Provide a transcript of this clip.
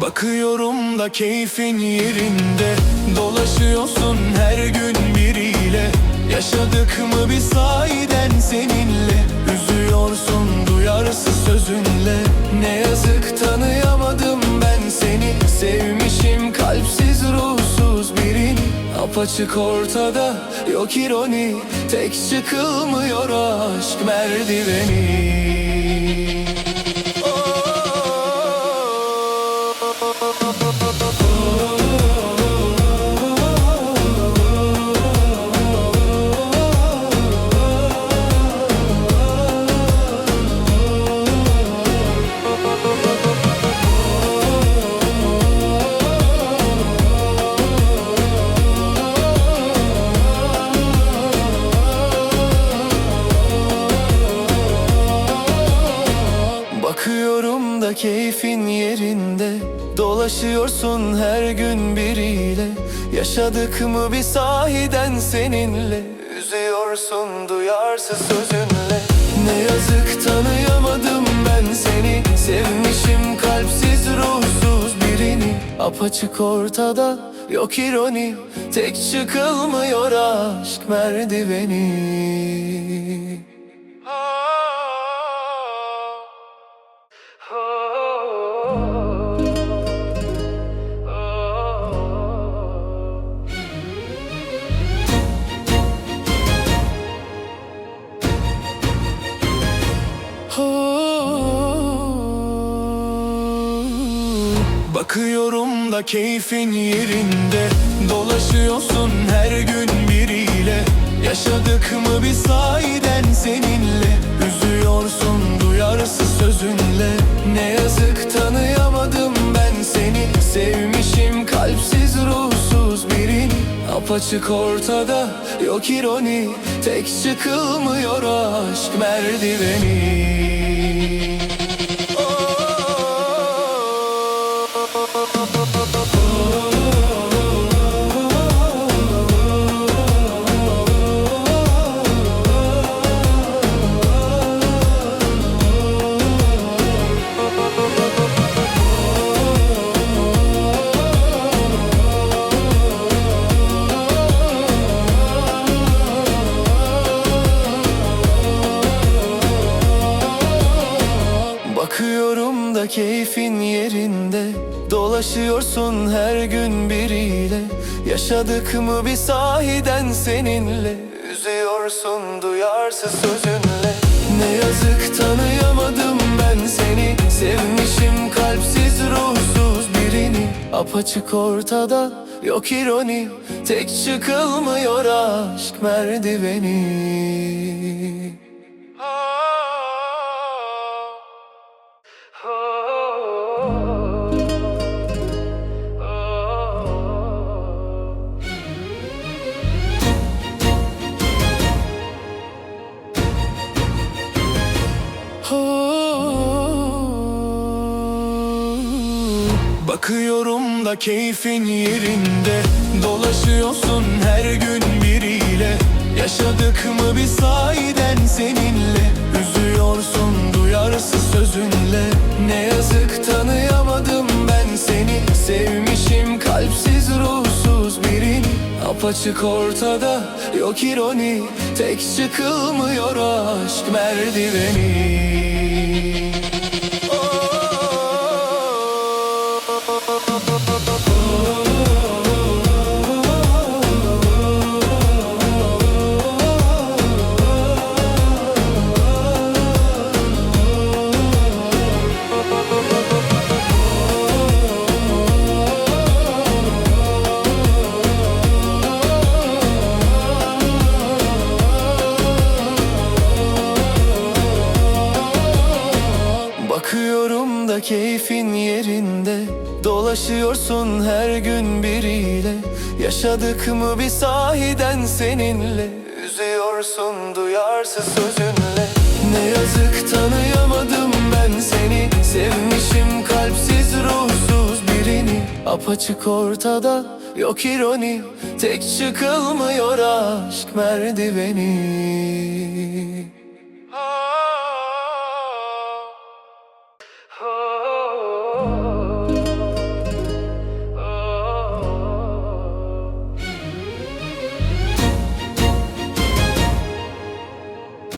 Bakıyorum da keyfin yerinde. Dolaşıyorsun her gün biriyle. Yaşadık mı bir sahiden seninle? Üzüyorsun duyarsız sözünle Ne yazık tanıyamadım ben seni. Sevmişim kalpsiz ruhsuz birini. Apaçık ortada yok ironi. Tek çıkılmıyor aşk merdiveni da keyfin yerinde. Dolaşıyorsun her gün biriyle. Yaşadık mı bir sahiden seninle? Üzüyorsun duyarsız sözünle. Ne yazık tanıyamadım ben seni. Sevmişim kalpsiz ruhsuz birini. Apaçık ortada yok ironi. Tek çıkılmıyor aşk merdiveni Bakıyorum da keyfin yerinde. Dolaşıyorsun her gün biriyle. Yaşadık mı bir sahiden seninle? Üzüyorsun duyarsız sözünle. Ne yazık tanıyamadım ben seni. Sevmişim kalpsiz ruhsuz birini Apaçık ortada yok ironi. Tek çıkılmıyor aşk merdiveni keyfin Dolaşıyorsun her gün biriyle? Yaşadık mı bir sahiden seninle? Üzüyorsun duyarsız sözünle. Ne yazık tanıyamadım ben seni. Sevmişim kalpsiz ruhsuz birini. Apaçık ortada yok ironi. Tek çıkılmıyor aşk merdiveni Bakıyorum da keyfin yerinde. Dolaşıyorsun her gün biriyle. Yaşadık mı bir sahiden seninle? Üzüyorsun duyarsız sözünle. Ne yazık tanıyamadım ben seni. Sevmişim kalpsiz ruhsuz birini Apaçık ortada yok ironi. Tek çıkılmıyor aşk merdiveni keyfin yerinde. Dolaşıyorsun her gün biriyle. Yaşadık mı bir sahiden seninle? Üzüyorsun duyarsız sözünle. Ne yazık tanıyamadım ben seni. Sevmişim kalpsiz ruhsuz birini. Apaçık ortada yok ironi. Tek çıkılmıyor aşk merdiveni. Aa!